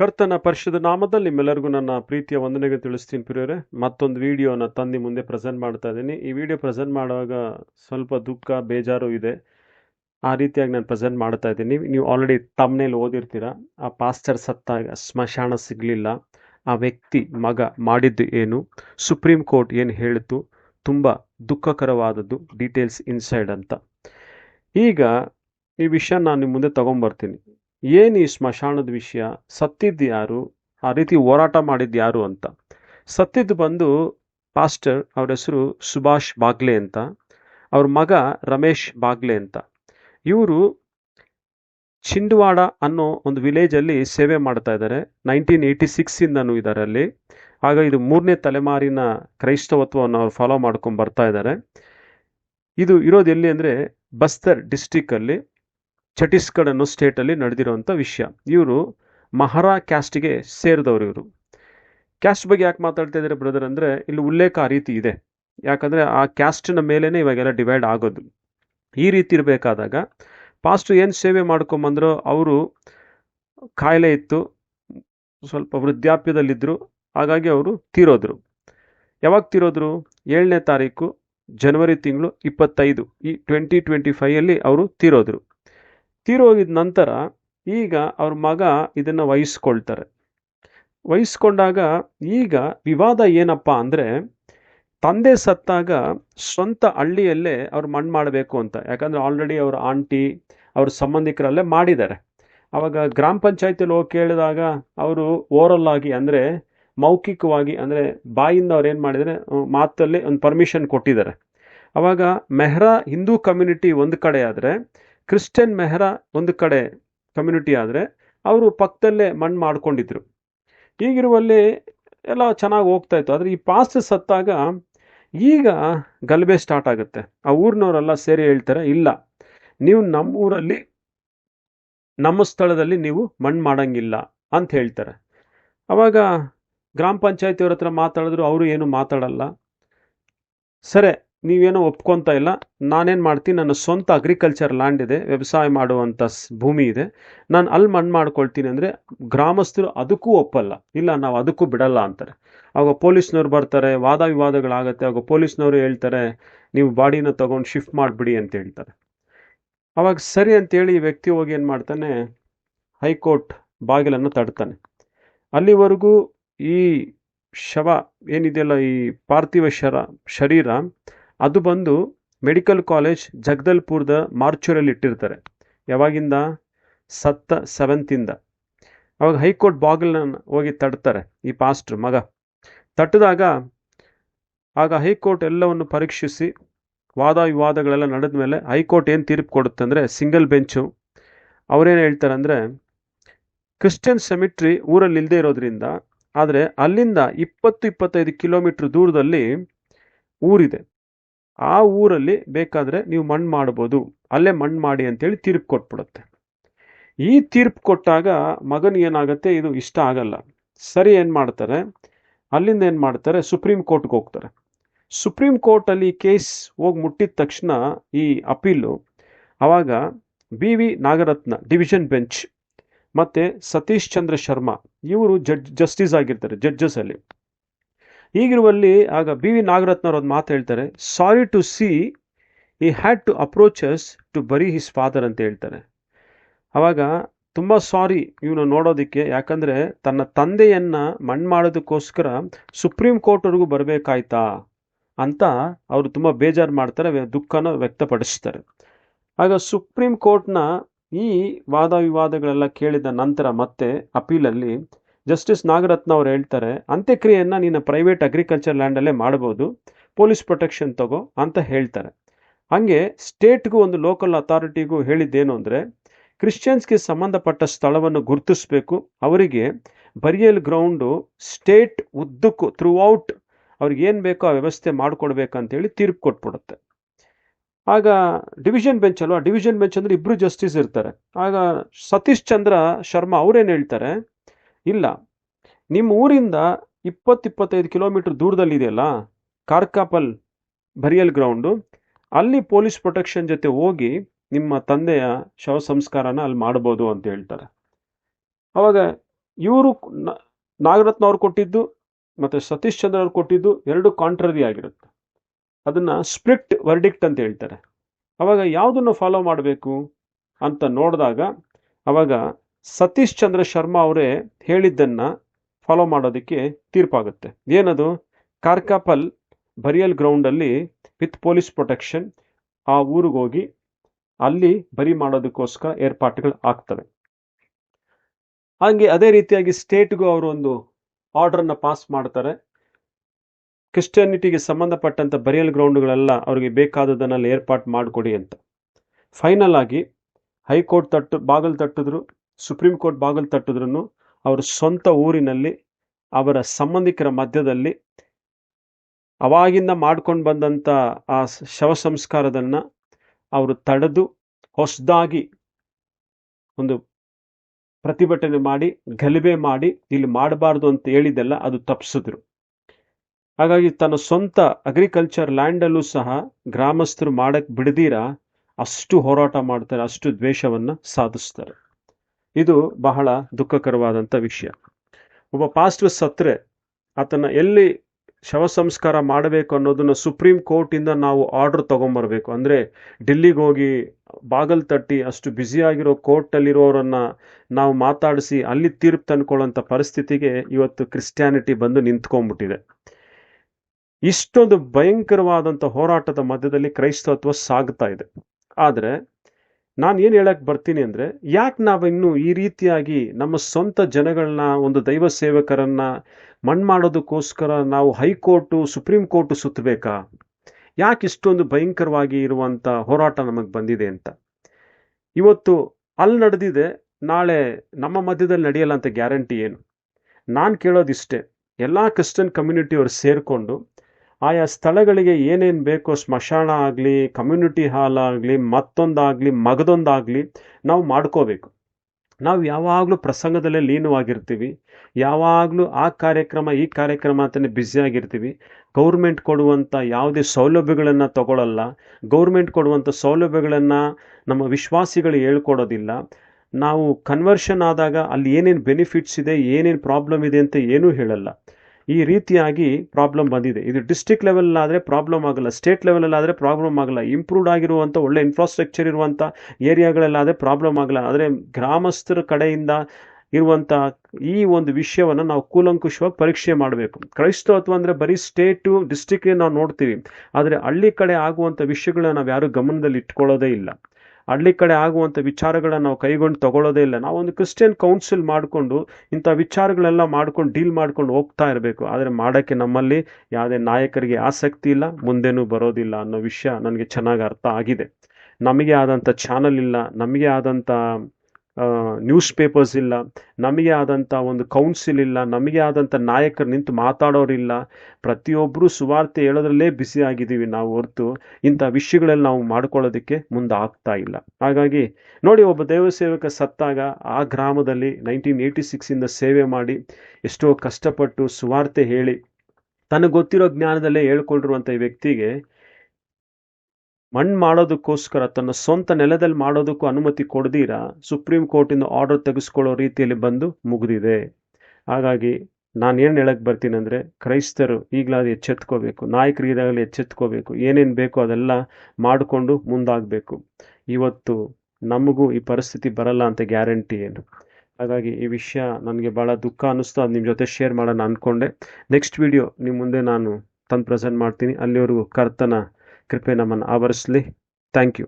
ಕರ್ತನ ಪರಿಶುದ್ಧ ನಾಮದಲ್ಲಿ ನಿಮ್ಮೆಲ್ಲರಿಗೂ ನನ್ನ ಪ್ರೀತಿಯ ವಂದನೆಗೆ ತಿಳಿಸ್ತೀನಿ ಪ್ರಿಯರೇ. ಮತ್ತೊಂದು ವಿಡಿಯೋನ ತಂದು ಮುಂದೆ ಪ್ರೆಸೆಂಟ್ ಮಾಡ್ತಾ ಇದ್ದೀನಿ. ಈ ವಿಡಿಯೋ ಪ್ರೆಸೆಂಟ್ ಮಾಡುವಾಗ ಸ್ವಲ್ಪ ದುಃಖ, ಬೇಜಾರು ಇದೆ. ಆ ರೀತಿಯಾಗಿ ನಾನು ಪ್ರೆಸೆಂಟ್ ಮಾಡ್ತಾ ಇದ್ದೀನಿ. ನೀವು ಆಲ್ರೆಡಿ ತಮ್ಮನೇಲಿ ಓದಿರ್ತೀರ. ಆ ಪಾಸ್ಟರ್ ಸತ್ತಾಗ ಸ್ಮಶಾನ ಸಿಗಲಿಲ್ಲ. ಆ ವ್ಯಕ್ತಿ, ಮಗ ಮಾಡಿದ್ದು ಏನು? ಸುಪ್ರೀಂ ಕೋರ್ಟ್ ಏನು ಹೇಳಿತು ತುಂಬ ದುಃಖಕರವಾದದ್ದು ಡೀಟೇಲ್ಸ್ ಇನ್ಸೈಡ್ ಅಂತ. ಈಗ ಈ ವಿಷಯ ನಾನು ನಿಮ್ಮ ಮುಂದೆ ತಗೊಂಬರ್ತೀನಿ ಏನು ಈ ಸ್ಮಶಾನದ ವಿಷಯ? ಸತ್ತಿದ್ದು ಯಾರು? ಆ ರೀತಿ ಹೋರಾಟ ಮಾಡಿದ್ದು ಯಾರು ಅಂತ. ಸತ್ತಿದ್ದು ಬಂದು ಪಾಸ್ಟರ್ ಅವರ ಹೆಸರು ಸುಭಾಷ್ ಬಾಗ್ಲೆ ಅಂತ, ಅವ್ರ ಮಗ ರಮೇಶ್ ಬಾಗ್ಲೆ ಅಂತ. ಇವರು ಚಿಂಡ್ವಾಡ ಅನ್ನೋ ಒಂದು ವಿಲೇಜಲ್ಲಿ ಸೇವೆ ಮಾಡ್ತಾ ಇದ್ದಾರೆ. ನೈನ್ಟೀನ್ ಏಯ್ಟಿ ಸಿಕ್ಸಿಂದನೂ ಇದ್ದಾರೆ ಆಗ ಇದು ಮೂರನೇ ತಲೆಮಾರಿನ ಕ್ರೈಸ್ತವತ್ವವನ್ನು ಅವ್ರು ಫಾಲೋ ಮಾಡ್ಕೊಂಡು ಬರ್ತಾ ಇದ್ದಾರೆ. ಇದು ಇರೋದು ಎಲ್ಲಿ ಅಂದರೆ ಬಸ್ತರ್ ಡಿಸ್ಟಿಕ್ಕಲ್ಲಿ ಛತ್ತೀಸ್ಗಢ ಅನ್ನೋ ಸ್ಟೇಟಲ್ಲಿ ನಡೆದಿರುವಂಥ ವಿಷಯ. ಇವರು ಮಹಾರಾ ಕ್ಯಾಸ್ಟ್ಗೆ ಸೇರಿದವರು ಇವರು. ಕ್ಯಾಸ್ಟ್ ಬಗ್ಗೆ ಯಾಕೆ ಮಾತಾಡ್ತಾ ಇದ್ದಾರೆ ಬ್ರದರ್ ಅಂದರೆ, ಇಲ್ಲಿ ಉಲ್ಲೇಖ ಆ ರೀತಿ ಇದೆ. ಯಾಕಂದರೆ ಆ ಕ್ಯಾಸ್ಟಿನ ಮೇಲೇ ಇವಾಗೆಲ್ಲ ಡಿವೈಡ್ ಆಗೋದು. ಈ ರೀತಿ ಇರಬೇಕಾದಾಗ, ಪಾಸ್ಟು ಏನು ಸೇವೆ ಮಾಡ್ಕೊಂಬಂದ್ರೋ, ಅವರು ಕಾಯಿಲೆ ಇತ್ತು, ಸ್ವಲ್ಪ ವೃದ್ಧಾಪ್ಯದಲ್ಲಿದ್ದರು ಹಾಗಾಗಿ ಅವರು ತೀರೋದ್ರು. ಯಾವಾಗ ತೀರೋದ್ರು? ಏಳನೇ ತಾರೀಕು ಜನವರಿ ತಿಂಗಳು ಇಪ್ಪತ್ತೈದು ಈ ಟ್ವೆಂಟಿ ಟ್ವೆಂಟಿ ಫೈಯಲ್ಲಿ ಅವರು ತೀರೋದ್ರು. ತೀರೋಗಿದ ನಂತರ ಈಗ ಅವ್ರ ಮಗ ಇದನ್ನು ವಹಿಸ್ಕೊಳ್ತಾರೆ. ವಹಿಸ್ಕೊಂಡಾಗ ಈಗ ವಿವಾದ ಏನಪ್ಪ ಅಂದರೆ ತಂದೆ ಸತ್ತಾಗ ಸ್ವಂತ ಹಳ್ಳಿಯಲ್ಲೇ ಅವ್ರು ಮಣ್ಣು ಮಾಡಬೇಕು ಅಂತ. ಯಾಕಂದರೆ ಆಲ್ರೆಡಿ ಅವ್ರ ಆಂಟಿ ಅವ್ರ ಸಂಬಂಧಿಕರಲ್ಲೇ ಮಾಡಿದ್ದಾರೆ. ಆವಾಗ ಗ್ರಾಮ ಪಂಚಾಯತಿಯಲ್ಲಿ ಹೋಗಿ ಕೇಳಿದಾಗ ಅವರು ಓರಲ್ ಆಗಿ ಅಂದರೆ ಮೌಖಿಕವಾಗಿ ಅಂದರೆ ಬಾಯಿಂದ ಅವ್ರು ಏನು ಮಾಡಿದರೆ ಮಾತಲ್ಲಿ ಒಂದು ಪರ್ಮಿಷನ್ ಕೊಟ್ಟಿದ್ದಾರೆ. ಆವಾಗ ಮೆಹ್ರಾ ಹಿಂದೂ ಕಮ್ಯುನಿಟಿ ಒಂದು ಕಡೆ ಆದರೆ ಕ್ರಿಶ್ಚಿಯನ್ ಮೆಹ್ರಾ ಒಂದು ಕಡೆ ಕಮ್ಯುನಿಟಿ ಆದರೆ ಅವರು ಪಕ್ಕದಲ್ಲೇ ಮಣ್ಣು ಮಾಡ್ಕೊಂಡಿದ್ರು. ಈಗಿರುವಲ್ಲಿ ಎಲ್ಲ ಚೆನ್ನಾಗಿ ಹೋಗ್ತಾ ಇತ್ತು. ಆದರೆ ಈ ಪಾಸ್ಟ್ ಸತ್ತಾಗ ಈಗ ಗಲಭೆ ಸ್ಟಾರ್ಟ್ ಆಗುತ್ತೆ. ಆ ಊರಿನವರೆಲ್ಲ ಸೇರಿ ಹೇಳ್ತಾರೆ, ಇಲ್ಲ, ನೀವು ನಮ್ಮ ಊರಲ್ಲಿ ನಮ್ಮ ಸ್ಥಳದಲ್ಲಿ ನೀವು ಮಣ್ಣು ಮಾಡೋಂಗಿಲ್ಲ ಅಂತ ಹೇಳ್ತಾರೆ. ಅವಾಗ ಗ್ರಾಮ ಪಂಚಾಯತಿಯವ್ರ ಹತ್ರ ಮಾತಾಡಿದ್ರು, ಅವರು ಏನು ಮಾತಾಡಲ್ಲ. ಸರಿ ನೀವೇನೋ ಒಪ್ಕೊತಾ ಇಲ್ಲ. ನಾನೇನು ಮಾಡ್ತೀನಿ, ನನ್ನ ಸ್ವಂತ ಅಗ್ರಿಕಲ್ಚರ್ ಲ್ಯಾಂಡ್ ಇದೆ, ವ್ಯವಸಾಯ ಮಾಡುವಂಥ ಭೂಮಿ ಇದೆ. ನಾನು ಅಲ್ಲಿ ಮಣ್ಣು ಮಾಡ್ಕೊಳ್ತೀನಿ ಅಂದರೆ ಗ್ರಾಮಸ್ಥರು ಅದಕ್ಕೂ ಒಪ್ಪಲ್ಲ. ಇಲ್ಲ, ನಾವು ಅದಕ್ಕೂ ಬಿಡಲ್ಲ ಅಂತಾರೆ. ಆಗ ಪೊಲೀಸ್ನವ್ರು ಬರ್ತಾರೆ ವಾದ ವಿವಾದಗಳಾಗುತ್ತೆ ಆಗ ಪೊಲೀಸ್ನವರು ಹೇಳ್ತಾರೆ, ನೀವು ಬಾಡಿನ ತೊಗೊಂಡು ಶಿಫ್ಟ್ ಮಾಡಿಬಿಡಿ ಅಂತ ಹೇಳ್ತಾರೆ. ಅವಾಗ ಸರಿ ಅಂತೇಳಿ ಈ ವ್ಯಕ್ತಿ ಹೋಗಿ ಏನು ಮಾಡ್ತಾನೆ, ಹೈಕೋರ್ಟ್ ಬಾಗಿಲನ್ನು ತಡ್ತಾನೆ. ಅಲ್ಲಿವರೆಗೂ ಈ ಶವ ಏನಿದೆಯಲ್ಲ, ಈ ಪಾರ್ಥಿವ ಶರ, ಶರೀರ ಅದು ಬಂದು ಮೆಡಿಕಲ್ ಕಾಲೇಜ್ ಜಗದಲ್ಪುರದ ಮಾರ್ಚೂರಲ್ಲಿ ಇಟ್ಟಿರ್ತಾರೆ. ಯಾವಾಗಿಂದ? ಸತ್ತ ಸೆವೆಂತಿಂದ. ಅವಾಗ ಹೈಕೋರ್ಟ್ ಬಾಗಿಲನ್ನ ಹೋಗಿ ತಟ್ತಾರೆ ಈ ಪಾಸ್ಟ್ರ್ ಮಗ. ತಟ್ಟಿದಾಗ ಆಗ ಹೈಕೋರ್ಟ್ ಎಲ್ಲವನ್ನು ಪರೀಕ್ಷಿಸಿ ವಾದ ವಿವಾದಗಳೆಲ್ಲ ನಡೆದ ಮೇಲೆ ಹೈಕೋರ್ಟ್ ಏನು ತೀರ್ಪು ಕೊಡುತ್ತೆ ಅಂದರೆ ಸಿಂಗಲ್ ಬೆಂಚು. ಅವರೇನು ಹೇಳ್ತಾರೆ ಅಂದರೆ, ಕ್ರಿಶ್ಚಿಯನ್ ಸೆಮಿಟ್ರಿ ಊರಲ್ಲಿ ಇಲ್ಲದೆ ಇರೋದ್ರಿಂದ, ಆದರೆ ಅಲ್ಲಿಂದ ಇಪ್ಪತ್ತು ಇಪ್ಪತ್ತೈದು ಕಿಲೋಮೀಟ್ರ್ ದೂರದಲ್ಲಿ ಊರಿದೆ. ಆ ಊರಲ್ಲಿ ಬೇಕಾದರೆ ನೀವು ಮಣ್ಣು ಮಾಡ್ಬೋದು. ಅಲ್ಲೇ ಮಣ್ಣು ಮಾಡಿ ಅಂತೇಳಿ ತೀರ್ಪು ಕೊಟ್ಬಿಡುತ್ತೆ. ಈ ತೀರ್ಪು ಕೊಟ್ಟಾಗ ಮಗನ ಏನಾಗುತ್ತೆ? ಇದು ಇಷ್ಟ ಆಗಲ್ಲ. ಸರಿ, ಏನು ಮಾಡ್ತಾರೆ? ಅಲ್ಲಿಂದ ಏನು ಮಾಡ್ತಾರೆ? ಸುಪ್ರೀಂ ಕೋರ್ಟ್ಗೆ ಹೋಗ್ತಾರೆ. ಸುಪ್ರೀಂ ಕೋರ್ಟಲ್ಲಿ ಕೇಸ್ ಹೋಗಿ ಮುಟ್ಟಿದ ತಕ್ಷಣ ಈ ಅಪೀಲು ಆವಾಗ B V Nagarathna division bench ಮತ್ತು ಸತೀಶ್ ಚಂದ್ರ ಶರ್ಮಾ ಇವರು ಜಡ್ಜ್, ಜಸ್ಟಿಸ್ ಆಗಿರ್ತಾರೆ ಜಡ್ಜಸಲ್ಲಿ ಈಗಿರುವಲ್ಲಿ ಆಗ ಬಿ ವಿ ನಾಗರತ್ನವ್ರು ಒಂದು ಮಾತು ಹೇಳ್ತಾರೆ sorry to see he had to approaches to bury his father ಅಂತ ಹೇಳ್ತಾರೆ. ಆವಾಗ ತುಂಬ ಸಾರಿ ಇವನು ನೋಡೋದಕ್ಕೆ, ಯಾಕಂದರೆ ತನ್ನ ತಂದೆಯನ್ನು ಮಣ್ಣು ಮಾಡೋದಕ್ಕೋಸ್ಕರ ಸುಪ್ರೀಂ ಕೋರ್ಟ್ವರೆಗೂ ಬರಬೇಕಾಯ್ತಾ ಅಂತ ಅವರು ತುಂಬ ಬೇಜಾರು ಮಾಡ್ತಾರೆ ದುಃಖನ ವ್ಯಕ್ತಪಡಿಸ್ತಾರೆ. ಆಗ ಸುಪ್ರೀಂ ಕೋರ್ಟ್ನ ಈ ವಾದ ವಿವಾದಗಳೆಲ್ಲ ಕೇಳಿದ ನಂತರ ಮತ್ತೆ ಅಪೀಲಲ್ಲಿ ಜಸ್ಟಿಸ್ ನಾಗರತ್ನ ಅವ್ರು ಹೇಳ್ತಾರೆ, ಅಂತ್ಯಕ್ರಿಯೆಯನ್ನು ನೀನು ಪ್ರೈವೇಟ್ ಅಗ್ರಿಕಲ್ಚರ್ ಲ್ಯಾಂಡಲ್ಲೇ ಮಾಡ್ಬೋದು ಪೊಲೀಸ್ ಪ್ರೊಟೆಕ್ಷನ್ ತಗೋ ಅಂತ ಹೇಳ್ತಾರೆ. ಹಾಗೆ ಸ್ಟೇಟ್ಗೂ ಒಂದು ಲೋಕಲ್ ಅಥಾರಿಟಿಗೂ ಹೇಳಿದ್ದೇನು ಅಂದರೆ ಕ್ರಿಶ್ಚಿಯನ್ಸ್ಗೆ ಸಂಬಂಧಪಟ್ಟ ಸ್ಥಳವನ್ನು ಗುರುತಿಸಬೇಕು. ಅವರಿಗೆ ಬರಿಯಲ್ ಗ್ರೌಂಡು ಸ್ಟೇಟ್ ಉದ್ದಕ್ಕೂ ಥ್ರೂ ಔಟ್ ಅವ್ರಿಗೆ ಏನು ಬೇಕೋ ಆ ವ್ಯವಸ್ಥೆ ಮಾಡಿಕೊಡ್ಬೇಕಂತೇಳಿ ತೀರ್ಪು ಕೊಟ್ಬಿಡುತ್ತೆ. ಆಗ ಡಿವಿಷನ್ ಬೆಂಚ್ ಅಲ್ವಾ ಡಿವಿಷನ್ ಬೆಂಚ್ ಅಂದರೆ ಇಬ್ಬರು ಜಸ್ಟಿಸ್ ಇರ್ತಾರೆ. ಆಗ ಸತೀಶ್ ಚಂದ್ರ ಶರ್ಮಾ ಅವರೇನು ಹೇಳ್ತಾರೆ ಇಲ್ಲ. ನಿಮ್ಮ ಊರಿಂದ ಇಪ್ಪತ್ತಿಪ್ಪತ್ತೈದು ಕಿಲೋಮೀಟ್ರ್ ದೂರದಲ್ಲಿದೆಯಲ್ಲ, ಕಾರ್ಕಾಪಲ್ ಬರಿಯಲ್ ಗ್ರೌಂಡು, ಅಲ್ಲಿ ಪೊಲೀಸ್ ಪ್ರೊಟೆಕ್ಷನ್ ಜೊತೆ ಹೋಗಿ ನಿಮ್ಮ ತಂದೆಯ ಶವ ಸಂಸ್ಕಾರನ ಅಲ್ಲಿ ಮಾಡ್ಬೋದು ಅಂತ ಹೇಳ್ತಾರೆ. ಅವಾಗ ಇವರು ನಾಗರತ್ನ ಅವ್ರು ಕೊಟ್ಟಿದ್ದು ಮತ್ತು ಸತೀಶ್ ಚಂದ್ರ ಅವ್ರು ಕೊಟ್ಟಿದ್ದು ಎರಡು ಕಾಂಟ್ರರಿ ಆಗಿರುತ್ತೆ. ಅದನ್ನು ಸ್ಪ್ಲಿಟ್ ವರ್ಡಿಕ್ಟ್ ಅಂತ ಹೇಳ್ತಾರೆ. ಅವಾಗ ಯಾವುದನ್ನು ಫಾಲೋ ಮಾಡಬೇಕು ಅಂತ ನೋಡಿದಾಗ ಅವಾಗ ಸತೀಶ್ ಚಂದ್ರ ಶರ್ಮಾ ಅವರೇ ಹೇಳಿದ್ದನ್ನು ಫಾಲೋ ಮಾಡೋದಕ್ಕೆ ತೀರ್ಪಾಗುತ್ತೆ. ಏನದು? ಕಾರ್ಕಾಪಲ್ ಬರಿಯಲ್ ಗ್ರೌಂಡಲ್ಲಿ ವಿತ್ ಪೊಲೀಸ್ ಪ್ರೊಟೆಕ್ಷನ್ ಆ ಊರಿಗೆ ಹೋಗಿ ಅಲ್ಲಿ ಬರಿ ಮಾಡೋದಕ್ಕೋಸ್ಕರ ಏರ್ಪಾಟ್ಗಳು ಆಗ್ತವೆ. ಹಾಗೆ ಅದೇ ರೀತಿಯಾಗಿ ಸ್ಟೇಟ್ಗೂ ಅವರು ಒಂದು ಆರ್ಡರ್ನ ಪಾಸ್ ಮಾಡ್ತಾರೆ. ಕ್ರಿಶ್ಚಿಯಾನಿಟಿಗೆ ಸಂಬಂಧಪಟ್ಟಂಥ ಬರಿಯಲ್ ಗ್ರೌಂಡ್ಗಳೆಲ್ಲ ಅವರಿಗೆ ಬೇಕಾದದನ್ನೆಲ್ಲ ಏರ್ಪಾಟ್ ಮಾಡಿಕೊಡಿ ಅಂತ. ಫೈನಲ್ ಆಗಿ ಹೈಕೋರ್ಟ್ ತಟ್ಟು, ಬಾಗಿಲು ತಟ್ಟಿದ್ರು ಸುಪ್ರೀಂ ಕೋರ್ಟ್ ಬಾಗಿಲು ತಟ್ಟಿದ್ರು ಅವರ ಸ್ವಂತ ಊರಿನಲ್ಲಿ ಅವರ ಸಂಬಂಧಿಕರ ಮಧ್ಯದಲ್ಲಿ ಅವಾಗಿಂದ ಮಾಡ್ಕೊಂಡು ಬಂದಂಥ ಆ ಶವ ಸಂಸ್ಕಾರದನ್ನು ಅವರು ತಡೆದು ಹೊಸದಾಗಿ ಒಂದು ಪ್ರತಿಭಟನೆ ಮಾಡಿ ಗಲಭೆ ಮಾಡಿ, ಇಲ್ಲಿ ಮಾಡಬಾರ್ದು ಅಂತ ಹೇಳಿದ್ದೆಲ್ಲ ಅದು ತಪ್ಪಿಸಿದ್ರು. ಹಾಗಾಗಿ ತನ್ನ ಸ್ವಂತ ಅಗ್ರಿಕಲ್ಚರ್ ಲ್ಯಾಂಡಲ್ಲೂ ಸಹ ಗ್ರಾಮಸ್ಥರು ಮಾಡಕ್ಕೆ ಬಿಡದಿರ ಅಷ್ಟು ಹೋರಾಟ ಮಾಡ್ತಾರೆ, ಅಷ್ಟು ದ್ವೇಷವನ್ನು ಸಾಧಿಸ್ತಾರೆ. ಇದು ಬಹಳ ದುಃಖಕರವಾದಂಥ ವಿಷಯ. ಒಬ್ಬ ಪಾಸ್ಟರ್ ಸತ್ರೆ, ಆತನ ಎಲ್ಲಿ ಶವ ಸಂಸ್ಕಾರ ಮಾಡಬೇಕು ಅನ್ನೋದನ್ನು ಸುಪ್ರೀಂ ಕೋರ್ಟಿಂದ ನಾವು ಆರ್ಡರ್ ತೊಗೊಂಬರ್ಬೇಕು. ಅಂದರೆ ಡೆಲ್ಲಿಗೆ ಹೋಗಿ ಬಾಗಲ್ ತಟ್ಟಿ ಅಷ್ಟು ಬ್ಯುಸಿಯಾಗಿರೋ ಕೋರ್ಟಲ್ಲಿರೋರನ್ನು ನಾವು ಮಾತಾಡಿಸಿ ಅಲ್ಲಿ ತೀರ್ಪು ತಂದ್ಕೊಳ್ಳೋಂಥ ಪರಿಸ್ಥಿತಿಗೆ ಇವತ್ತು ಕ್ರಿಸ್ಟಿಯಾನಿಟಿ ಬಂದು ನಿಂತ್ಕೊಂಡ್ಬಿಟ್ಟಿದೆ ಇಷ್ಟೊಂದು ಭಯಂಕರವಾದಂಥ ಹೋರಾಟದ ಮಧ್ಯದಲ್ಲಿ ಕ್ರೈಸ್ತತ್ವ ಸಾಗ್ತಾ ಇದೆ. ಆದರೆ ನಾನು ಏನು ಹೇಳಕ್ಕೆ ಬರ್ತೀನಿ ಅಂದರೆ, ಯಾಕೆ ನಾವು ಇನ್ನು ಈ ರೀತಿಯಾಗಿ ನಮ್ಮ ಸ್ವಂತ ಜನಗಳನ್ನ, ಒಂದು ದೈವ ಸೇವಕರನ್ನ ಮಣ್ಣು ಮಾಡೋದಕ್ಕೋಸ್ಕರ ನಾವು ಹೈಕೋರ್ಟು, ಸುಪ್ರೀಂ ಕೋರ್ಟು ಸುತ್ತಬೇಕಾ ಯಾಕೆ ಇಷ್ಟೊಂದು ಭಯಂಕರವಾಗಿ ಇರುವಂಥ ಹೋರಾಟ ನಮಗೆ ಬಂದಿದೆ ಅಂತ? ಇವತ್ತು ಅಲ್ಲಿ ನಡೆದಿದೆ, ನಾಳೆ ನಮ್ಮ ಮಧ್ಯದಲ್ಲಿ ನಡೆಯಲ್ಲ ಅಂತ ಗ್ಯಾರಂಟಿ ಏನು? ನಾನು ಕೇಳೋದಿಷ್ಟೇ, ಎಲ್ಲ ಕ್ರಿಶ್ಚಿಯನ್ ಕಮ್ಯುನಿಟಿಯವರು ಸೇರಿಕೊಂಡು ಆಯಾ ಸ್ಥಳಗಳಿಗೆ ಏನೇನು ಬೇಕೋ ಸ್ಮಶಾನ ಆಗಲಿ ಕಮ್ಯುನಿಟಿ ಹಾಲ್ ಆಗಲಿ, ಮತ್ತೊಂದಾಗಲಿ, ಮಗದೊಂದಾಗಲಿ ನಾವು ಮಾಡ್ಕೋಬೇಕು. ನಾವು ಯಾವಾಗಲೂ ಪ್ರಸಂಗದಲ್ಲೇ ಲೀನವಾಗಿರ್ತೀವಿ. ಯಾವಾಗಲೂ ಆ ಕಾರ್ಯಕ್ರಮ, ಈ ಕಾರ್ಯಕ್ರಮ ಅಂತಲೇ ಬ್ಯುಸಿಯಾಗಿರ್ತೀವಿ ಗೌರ್ಮೆಂಟ್ ಕೊಡುವಂಥ ಯಾವುದೇ ಸೌಲಭ್ಯಗಳನ್ನು ತಗೊಳ್ಳಲ್ಲ ಗೌರ್ಮೆಂಟ್ ಕೊಡುವಂಥ ಸೌಲಭ್ಯಗಳನ್ನು ನಮ್ಮ ವಿಶ್ವಾಸಿಗಳು ಹೇಳ್ಕೊಡೋದಿಲ್ಲ. ನಾವು ಕನ್ವರ್ಷನ್ ಆದಾಗ ಅಲ್ಲಿ ಏನೇನು ಬೆನಿಫಿಟ್ಸ್ ಇದೆ, ಏನೇನು ಪ್ರಾಬ್ಲಮ್ ಇದೆ ಅಂತ ಏನೂ ಹೇಳಲ್ಲ. ಈ ರೀತಿಯಾಗಿ ಪ್ರಾಬ್ಲಮ್ ಬಂದಿದೆ. ಇದು ಡಿಸ್ಟಿಕ್ ಲೆವೆಲ್ ಆದರೆ ಪ್ರಾಬ್ಲಮ್ ಆಗಲ್ಲ ಸ್ಟೇಟ್ ಲೆವೆಲಲ್ಲಾದರೆ ಪ್ರಾಬ್ಲಮ್ ಆಗಲ್ಲ. ಇಂಪ್ರೂವ್ಡ್ ಆಗಿರುವಂಥ ಒಳ್ಳೆ ಇನ್ಫ್ರಾಸ್ಟ್ರಕ್ಚರ್ ಇರುವಂಥ ಏರಿಯಾಗಳಲ್ಲಾದರೆ ಪ್ರಾಬ್ಲಮ್ ಆಗಲ್ಲ. ಆದರೆ ಗ್ರಾಮಸ್ಥರ ಕಡೆಯಿಂದ ಇರುವಂಥ ಈ ಒಂದು ವಿಷಯವನ್ನು ನಾವು ಕೂಲಂಕುಷವಾಗಿ ಪರೀಕ್ಷೆ ಮಾಡಬೇಕು. ಕ್ರೈಸ್ತತ್ವ ಅಂದರೆ ಬರೀ ಸ್ಟೇಟು ಡಿಸ್ಟಿಕ್ಗೆ ನಾವು ನೋಡ್ತೀವಿ. ಆದರೆ ಹಳ್ಳಿ ಕಡೆ ಆಗುವಂಥ ವಿಷಯಗಳನ್ನ ನಾವು ಯಾರೂ ಗಮನದಲ್ಲಿ ಇಟ್ಕೊಳ್ಳೋದೇ ಇಲ್ಲ. ಹಳ್ಳಿ ಕಡೆ ಆಗುವಂಥ ವಿಚಾರಗಳನ್ನು ನಾವು ಕೈಗೊಂಡು ತಗೊಳ್ಳೋದೇ ಇಲ್ಲ. ನಾವು ಒಂದು ಕ್ರಿಶ್ಚಿಯನ್ ಕೌನ್ಸಿಲ್ ಮಾಡಿಕೊಂಡು ಇಂಥ ವಿಚಾರಗಳೆಲ್ಲ ಮಾಡ್ಕೊಂಡು ಡೀಲ್ ಮಾಡ್ಕೊಂಡು ಹೋಗ್ತಾ ಇರಬೇಕು. ಆದರೆ ಮಾಡೋಕ್ಕೆ ನಮ್ಮಲ್ಲಿ ಯಾವುದೇ ನಾಯಕರಿಗೆ ಆಸಕ್ತಿ ಇಲ್ಲ, ಮುಂದೇನೂ ಬರೋದಿಲ್ಲ ಅನ್ನೋ ವಿಷಯ ನನಗೆ ಚೆನ್ನಾಗಿ ಅರ್ಥ ಆಗಿದೆ. ನಮಗೆ ಆದಂಥ ಚಾನಲ್ ಇಲ್ಲ, ನಮಗೆ ಆದಂಥ ನ್ಯೂಸ್ ಪೇಪರ್ಸ್ ಇಲ್ಲ, ನಮಗೆ ಆದಂಥ ಒಂದು ಕೌನ್ಸಿಲ್ ಇಲ್ಲ, ನಮಗೆ ಆದಂಥ ನಾಯಕರು ನಿಂತು ಮಾತಾಡೋರಿಲ್ಲ ಪ್ರತಿಯೊಬ್ಬರು ಸುವಾರ್ತೆ ಹೇಳೋದ್ರಲ್ಲೇ ಬಿಸಿ ಆಗಿದ್ದೀವಿ ನಾವು ಹೊರತು. ಇಂಥ ವಿಷಯಗಳಲ್ಲಿ ನಾವು ಮಾಡ್ಕೊಳ್ಳೋದಕ್ಕೆ ಮುಂದೆ ಆಗ್ತಾ ಇಲ್ಲ. ಹಾಗಾಗಿ ನೋಡಿ, ಒಬ್ಬ ದೈವಸೇವಕ ಸತ್ತಾಗ ಆ ಗ್ರಾಮದಲ್ಲಿ ನೈನ್ಟೀನ್ ಏಯ್ಟಿ ಸಿಕ್ಸಿಂದ ಸೇವೆ ಮಾಡಿ ಎಷ್ಟೋ ಕಷ್ಟಪಟ್ಟು ಸುವಾರ್ತೆ ಹೇಳಿ, ತನಗೆ ಗೊತ್ತಿರೋ ಜ್ಞಾನದಲ್ಲೇ ಹೇಳ್ಕೊಂಡಿರುವಂಥ ವ್ಯಕ್ತಿಗೆ ಮಣ್ಣು ಮಾಡೋದಕ್ಕೋಸ್ಕರ ತನ್ನ ಸ್ವಂತ ನೆಲದಲ್ಲಿ ಮಾಡೋದಕ್ಕೂ ಅನುಮತಿ ಕೊಡದೀರ ಸುಪ್ರೀಂ ಕೋರ್ಟಿಂದ ಆರ್ಡರ್ ತೆಗೆಸ್ಕೊಳ್ಳೋ ರೀತಿಯಲ್ಲಿ ಬಂದು ಮುಗಿದಿದೆ. ಹಾಗಾಗಿ ನಾನು ಏನು ಹೇಳಕ್ಕೆ ಬರ್ತೀನಿ ಅಂದರೆ ಕ್ರೈಸ್ತರು ಈಗಲಾದ ಎಚ್ಚೆತ್ಕೋಬೇಕು ನಾಯಕರಿಗಾಗಲಿ ಎಚ್ಚೆತ್ಕೋಬೇಕು, ಏನೇನು ಬೇಕೋ ಅದೆಲ್ಲ ಮಾಡಿಕೊಂಡು ಮುಂದಾಗಬೇಕು. ಇವತ್ತು ನಮಗೂ ಈ ಪರಿಸ್ಥಿತಿ ಬರಲ್ಲ ಅಂತ ಗ್ಯಾರಂಟಿ ಏನು. ಹಾಗಾಗಿ ಈ ವಿಷಯ ನನಗೆ ಭಾಳ ದುಃಖ ಅನ್ನಿಸ್ತು, ಅದು ನಿಮ್ಮ ಜೊತೆ ಶೇರ್ ಮಾಡೋಣ ಅಂದ್ಕೊಂಡೆ ನೆಕ್ಸ್ಟ್ ವಿಡಿಯೋ ನಿಮ್ಮ ಮುಂದೆ ನಾನು ತಂದು ಪ್ರೆಸೆಂಟ್ ಮಾಡ್ತೀನಿ. ಅಲ್ಲಿವರೆಗೂ ಕರ್ತನ कृपया नमन आवर्स ले थैंक यू